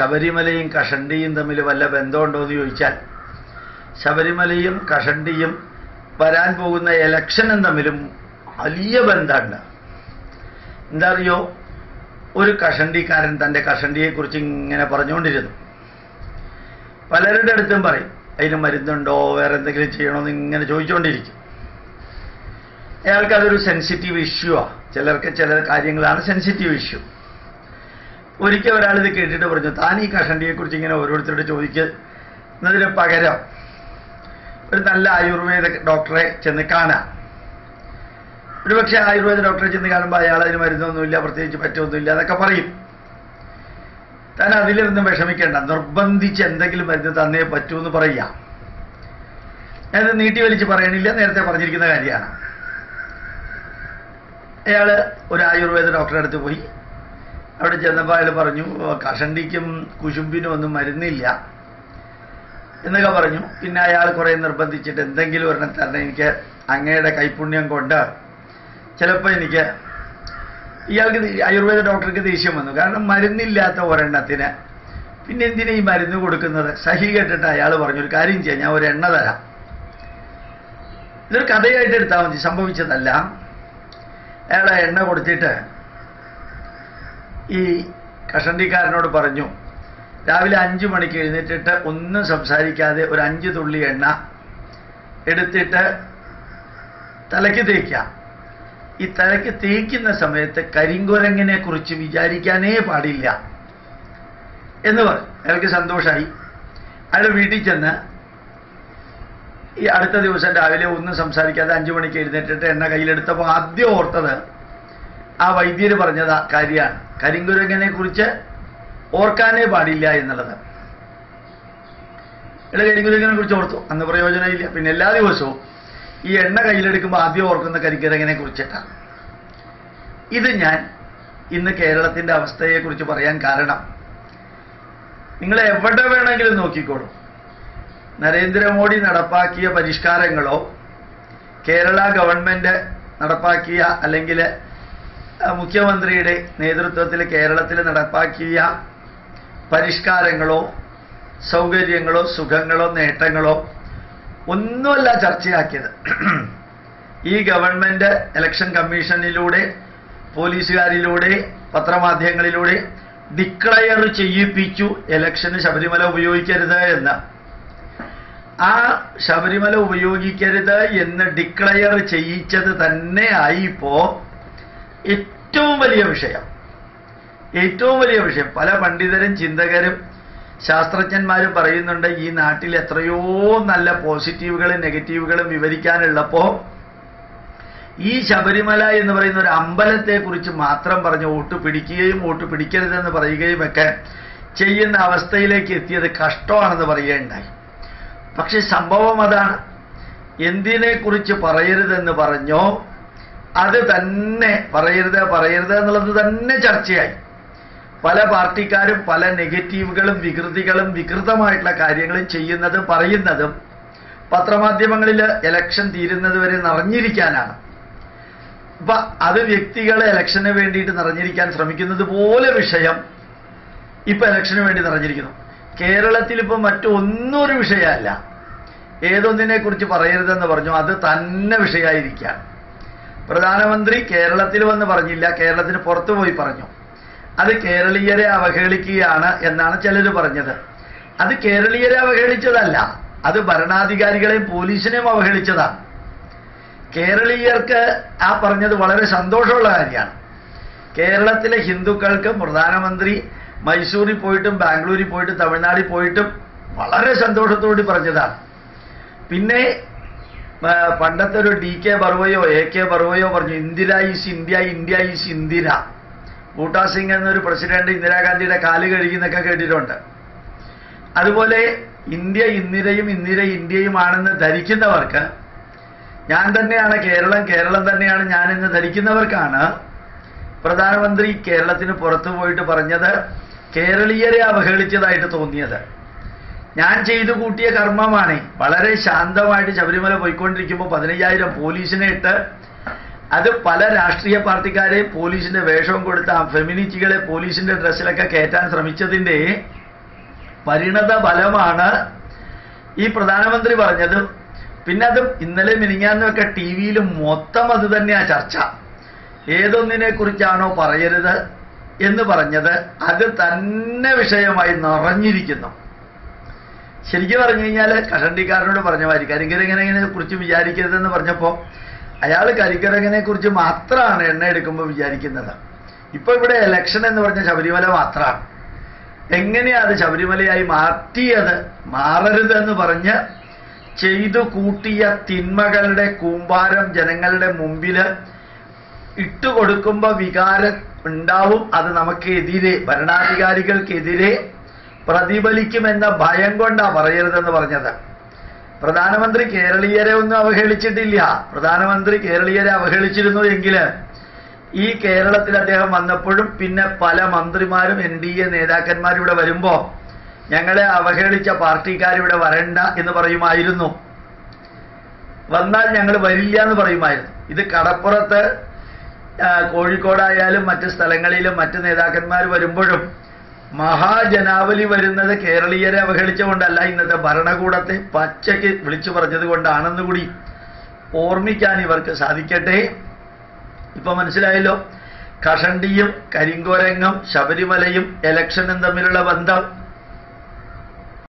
ശബരിമലയും കഷണ്ടിയും തമ്മിൽ വല്ല ബന്ധമുണ്ടോ എന്ന് ചോദിച്ചാൽ ശബരിമലയും കഷണ്ടിയും വരാൻ പോകുന്ന ഇലക്ഷനും തമ്മിലും വലിയ ബന്ധമുണ്ട്. എന്താ അറിയോ ഒരു കഷണ്ടിക്കാരൻ തന്റെ കഷണ്ടിയെക്കുറിച്ച് ഇങ്ങനെ പറഞ്ഞുകൊണ്ടിരുന്നു. പലരുടെ അടുത്തും പറയും അതിന് മരുന്നുണ്ടോ? വേറെ എന്തെങ്കിലും ചെയ്യണമെന്ന് ഇങ്ങനെ ചോദിച്ചുകൊണ്ടിരിക്കും. അയാൾക്ക് അതൊരു സെൻസിറ്റീവ് ഇഷ്യൂ ആ. ചിലർക്ക് ചില കാര്യങ്ങളാണ് സെൻസിറ്റീവ് ഇഷ്യൂ ഒരിക്കൽ ഒരാൾ ഇത് കേട്ടിട്ട് പറഞ്ഞു താൻ ഈ കഷണ്ടിയെക്കുറിച്ച് ഇങ്ങനെ ഓരോരുത്തരോട് ചോദിക്കുന്നതിന് പകരം ഒരു നല്ല ആയുർവേദ ഡോക്ടറെ ചെന്ന് കാണാം. ഒരു പക്ഷേ ആയുർവേദ ഡോക്ടറെ ചെന്ന് കാണുമ്പോൾ അയാൾ അതിന് മരുന്നൊന്നുമില്ല പ്രത്യേകിച്ച് പറ്റൊന്നുമില്ല എന്നൊക്കെ പറയും. താൻ അതിലൊന്നും വിഷമിക്കേണ്ട നിർബന്ധിച്ച് എന്തെങ്കിലും മരുന്ന് തന്നേ പറ്റൂ എന്ന് പറയാം ഞാനത് നീട്ടി വലിച്ച് പറയണില്ല നേരത്തെ പറഞ്ഞിരിക്കുന്ന കാര്യമാണ്. അയാൾ ഒരു ആയുർവേദ ഡോക്ടറെ അടുത്ത് പോയി. അവിടെ ചെന്നപ്പോൾ അയാൾ പറഞ്ഞു കഷണ്ടിക്കും കുശുമ്പിനും ഒന്നും മരുന്നില്ല. എന്നൊക്കെ പറഞ്ഞു. പിന്നെ അയാൾ കുറേ നിർബന്ധിച്ചിട്ട് എന്തെങ്കിലും ഒരെണ്ണം തരണം. എനിക്ക് അങ്ങയുടെ കൈപുണ്യം കൊണ്ട് ചിലപ്പോൾ എനിക്ക് ഇയാൾക്ക് ആയുർവേദ ഡോക്ടർക്ക് ദേഷ്യം വന്നു. കാരണം മരുന്നില്ലാത്ത ഒരെണ്ണത്തിന് പിന്നെ എന്തിനാ ഈ മരുന്ന് കൊടുക്കുന്നത്? സഹി കേട്ടിട്ട് അയാൾ പറഞ്ഞു ഒരു കാര്യം ചെയ്യാം ഞാൻ ഒരു എണ്ണ തരാം. ഇതൊരു കഥയായിട്ട് എടുത്താൽ മതി. സംഭവിച്ചതല്ല. അയാൾ എണ്ണ കൊടുത്തിട്ട് ഈ കഷണ്ടിക്കാരനോട് പറഞ്ഞു രാവിലെ അഞ്ചു മണിക്ക് എഴുന്നേറ്റിട്ട് ഒന്നും സംസാരിക്കാതെ ഒരു അഞ്ച് തുള്ളി എണ്ണ എടുത്തിട്ട് തലയ്ക്ക് തേക്കുക ഈ തലയ്ക്ക് തേക്കുന്ന സമയത്ത് കരിങ്കുരങ്ങിനെ കുറിച്ച് വിചാരിക്കാനേ പാടില്ല. എന്ന് പറഞ്ഞു. അയാൾക്ക് സന്തോഷമായി അയാൾ വീട്ടിൽ ചെന്ന് ഈ അടുത്ത ദിവസം രാവിലെ ഒന്നും സംസാരിക്കാതെ അഞ്ചു മണിക്ക് എഴുന്നേറ്റിട്ട് എണ്ണ കയ്യിലെടുത്തപ്പോൾ ആദ്യം ഓർത്തത് ആ വൈദ്യര് പറഞ്ഞത് കാര്യമാണ്. കരിങ്കുരങ്ങനെ കുറിച്ച് ഓർക്കാനേ പാടില്ല എന്നുള്ളത്. ഇവിടെ കരിങ്കുരങ്ങനെ കുറിച്ച് ഓർത്തു. അന്ന് പ്രയോജനമില്ല. പിന്നെ എല്ലാ ദിവസവും ഈ എണ്ണ കയ്യിലെടുക്കുമ്പോൾ ആദ്യം ഓർക്കുന്ന കരിങ്കുരങ്ങനെ കുറിച്ചിട്ടാണ് ഇത് ഞാൻ ഇന്ന് കേരളത്തിന്റെ അവസ്ഥയെക്കുറിച്ച് പറയാൻ കാരണം നിങ്ങൾ എവിടെ വേണമെങ്കിലും നോക്കിക്കോളൂ. നരേന്ദ്രമോദി നടപ്പാക്കിയ പരിഷ്കാരങ്ങളോ കേരള ഗവൺമെന്റ് നടപ്പാക്കിയ അല്ലെങ്കിൽ മുഖ്യമന്ത്രിയുടെ നേതൃത്വത്തിൽ കേരളത്തിൽ നടപ്പാക്കിയ പരിഷ്കാരങ്ങളോ സൗകര്യങ്ങളോ സുഖങ്ങളോ നേട്ടങ്ങളോ ഒന്നുമല്ല ചർച്ചയാക്കിയത്. ഈ ഗവൺമെന്റ് ഇലക്ഷൻ കമ്മീഷനിലൂടെ പോലീസുകാരിലൂടെ പത്രമാധ്യമങ്ങളിലൂടെ ഡിക്ലയർ ചെയ്യിപ്പിച്ചു ഇലക്ഷന് ശബരിമല ഉപയോഗിക്കരുത് എന്ന്. ആ ശബരിമല ഉപയോഗിക്കരുത് എന്ന് ഡിക്ലയർ ചെയ്യിച്ചത് തന്നെ ആയിപ്പോ ഏറ്റവും വലിയ വിഷയം. ഏറ്റവും വലിയ വിഷയം. പല പണ്ഡിതരും ചിന്തകരും ശാസ്ത്രജ്ഞന്മാരും പറയുന്നുണ്ട് ഈ നാട്ടിൽ എത്രയോ നല്ല പോസിറ്റീവുകളും നെഗറ്റീവുകളും വിവരിക്കാനുള്ളപ്പോ ഈ ശബരിമല എന്ന് പറയുന്ന ഒരു അമ്പലത്തെക്കുറിച്ച് മാത്രം പറഞ്ഞ് വോട്ട് പിടിക്കുകയും വോട്ട് പിടിക്കരുതെന്ന് പറയുകയും ഒക്കെ ചെയ്യുന്ന അവസ്ഥയിലേക്ക് എത്തിയത് കഷ്ടമാണെന്ന് പറയുകയുണ്ടായി. പക്ഷെ സംഭവം അതാണ്. എന്തിനെ കുറിച്ച് പറയരുതെന്ന് പറഞ്ഞോ അത് തന്നെ പറയരുത് പറയരുത് എന്നുള്ളത് തന്നെ ചർച്ചയായി. പല പാർട്ടിക്കാരും പല നെഗറ്റീവുകളും വികൃതികളും വികൃതമായിട്ടുള്ള കാര്യങ്ങളും ചെയ്യുന്നതും പറയുന്നതും പത്രമാധ്യമങ്ങളിൽ ഇലക്ഷൻ തീരുന്നത് വരെ നിറഞ്ഞിരിക്കാനാണ്. അപ്പൊ അത് വ്യക്തികളെ ഇലക്ഷന് വേണ്ടിയിട്ട് നിറഞ്ഞിരിക്കാൻ ശ്രമിക്കുന്നത് പോലെ വിഷയം ഇപ്പൊ ഇലക്ഷന് വേണ്ടി നിറഞ്ഞിരിക്കുന്നു. കേരളത്തിൽ ഇപ്പൊ മറ്റൊന്നും ഒരു വിഷയമല്ല. ഏതൊന്നിനെ കുറിച്ച് പറയരുതെന്ന് പറഞ്ഞു അത് തന്നെ വിഷയമായിരിക്കുകയാണ്. പ്രധാനമന്ത്രി കേരളത്തിൽ വന്ന് പറഞ്ഞില്ല കേരളത്തിന് പുറത്തു പോയി പറഞ്ഞു. അത് കേരളീയരെ അവഹേളിക്കുകയാണ് എന്നാണ് ചിലർ പറഞ്ഞത്. അത് കേരളീയരെ അവഹേളിച്ചതല്ല അത് ഭരണാധികാരികളെയും പോലീസിനെയും അവഹേളിച്ചതാണ്. കേരളീയർക്ക് ആ പറഞ്ഞത് വളരെ സന്തോഷമുള്ള കാര്യമാണ്. കേരളത്തിലെ ഹിന്ദുക്കൾക്ക് പ്രധാനമന്ത്രി മൈസൂരിൽ പോയിട്ടും ബാംഗ്ലൂരിൽ പോയിട്ടും തമിഴ്നാട്ടിൽ പോയിട്ടും വളരെ സന്തോഷത്തോടെ പറഞ്ഞതാണ്. പിന്നെ പണ്ടത്തെ ഒരു ഡി കെ ബർവയോ എ കെ ബർവയോ പറഞ്ഞു Indira is India India is Indira. Buta Singh എന്നൊരു പ്രസിഡന്റ് ഇന്ദിരാഗാന്ധിയുടെ കാൽ കഴുകിന്നൊക്കെ കേട്ടിട്ടുണ്ട്. അതുപോലെ ഇന്ത്യ ഇന്ദിരയും ഇന്ദിര ഇന്ത്യയുമാണെന്ന് ധരിക്കുന്നവർക്ക് ഞാൻ തന്നെയാണ് കേരളം കേരളം തന്നെയാണ് ഞാനെന്ന് ധരിക്കുന്നവർക്കാണ് പ്രധാനമന്ത്രി കേരളത്തിന് പുറത്തു പോയിട്ട് പറഞ്ഞത് കേരളീയരെ അവഹേളിച്ചതായിട്ട് തോന്നിയത്. ഞാൻ ചെയ്തു കൂട്ടിയ കർമ്മമാണ്. വളരെ ശാന്തമായിട്ട് ശബരിമല പോയിക്കൊണ്ടിരിക്കുമ്പോൾ പതിനയ്യായിരം പോലീസിനെ ഇട്ട് അത് പല രാഷ്ട്രീയ പാർട്ടിക്കാരെ പോലീസിന്റെ വേഷവും കൊടുത്ത ഫെമിനിറ്റികളെ പോലീസിന്റെ ഡ്രസ്സിലൊക്കെ കയറ്റാൻ ശ്രമിച്ചതിന്റെ പരിണത ഫലമാണ് ഈ പ്രധാനമന്ത്രി പറഞ്ഞത്. പിന്നെ അത് ഇന്നലെ മിനിങ്ങാന്നൊക്കെ ടി വിയിൽ മൊത്തം അത് തന്നെയാ ചർച്ച. ഏതൊന്നിനെ കുറിച്ചാണോ പറയരുത് എന്ന് പറഞ്ഞത്. അത് തന്നെ വിഷയമായി നിറഞ്ഞിരിക്കുന്നു. ശരിക്കും പറഞ്ഞു കഴിഞ്ഞാൽ കഷണ്ടിക്കാരനോട് പറഞ്ഞ മാതിരി കരിങ്കരങ്ങനെ കുറിച്ച് വിചാരിക്കരുതെന്ന് പറഞ്ഞപ്പോൾ അയാൾ കരിങ്കരങ്ങനെ കുറിച്ച് മാത്രമാണ് എണ്ണ എടുക്കുമ്പോൾ വിചാരിക്കുന്നത്. ഇപ്പൊ ഇവിടെ ഇലക്ഷൻ എന്ന് പറഞ്ഞ ശബരിമല മാത്രമാണ്. എങ്ങനെയാ അത് ശബരിമലയായി മാറ്റിയത്? മാറരുത് എന്ന് പറഞ്ഞ് ചെയ്തു കൂട്ടിയ തിന്മകളുടെ കൂമ്പാരം ജനങ്ങളുടെ മുമ്പിൽ ഇട്ടുകൊടുക്കുമ്പോ വികാരം ഉണ്ടാവും. അത് നമുക്കെതിരെ ഭരണാധികാരികൾക്കെതിരെ പ്രതിഫലിക്കുമെന്ന ഭയം കൊണ്ടാ പറയരുതെന്ന് പറഞ്ഞത്. പ്രധാനമന്ത്രി കേരളീയരെ ഒന്നും അവഹേളിച്ചിട്ടില്ല. പ്രധാനമന്ത്രി കേരളീയരെ അവഹേളിച്ചിരുന്നു എങ്കിൽ ഈ കേരളത്തിൽ അദ്ദേഹം വന്നപ്പോഴും പിന്നെ പല മന്ത്രിമാരും എൻ ഡി എ നേതാക്കന്മാരും ഇവിടെ വരുമ്പോ ഞങ്ങളെ അവഹേളിച്ച പാർട്ടിക്കാരിവിടെ വരണ്ട എന്ന് പറയുമായിരുന്നു. വന്നാൽ ഞങ്ങൾ വരില്ല എന്ന് പറയുമായിരുന്നു. ഇത് കടപ്പുറത്ത് കോഴിക്കോടായാലും മറ്റ് സ്ഥലങ്ങളിലും മറ്റ് നേതാക്കന്മാർ വരുമ്പോഴും മഹാജനാവലി വരുന്നത് കേരളീയരെ അവഹേളിച്ചുകൊണ്ടല്ല ഇന്നത്തെ ഭരണകൂടത്തെ പച്ചയ്ക്ക് വിളിച്ചു പറഞ്ഞത് കൊണ്ടാണെന്ന് കൂടി ഓർമ്മിക്കാൻ ഇവർക്ക് സാധിക്കട്ടെ. ഇപ്പൊ മനസ്സിലായല്ലോ കഷണ്ടിയും കരിങ്കോരങ്ങും ശബരിമലയും ഇലക്ഷനും തമ്മിലുള്ള ബന്ധം.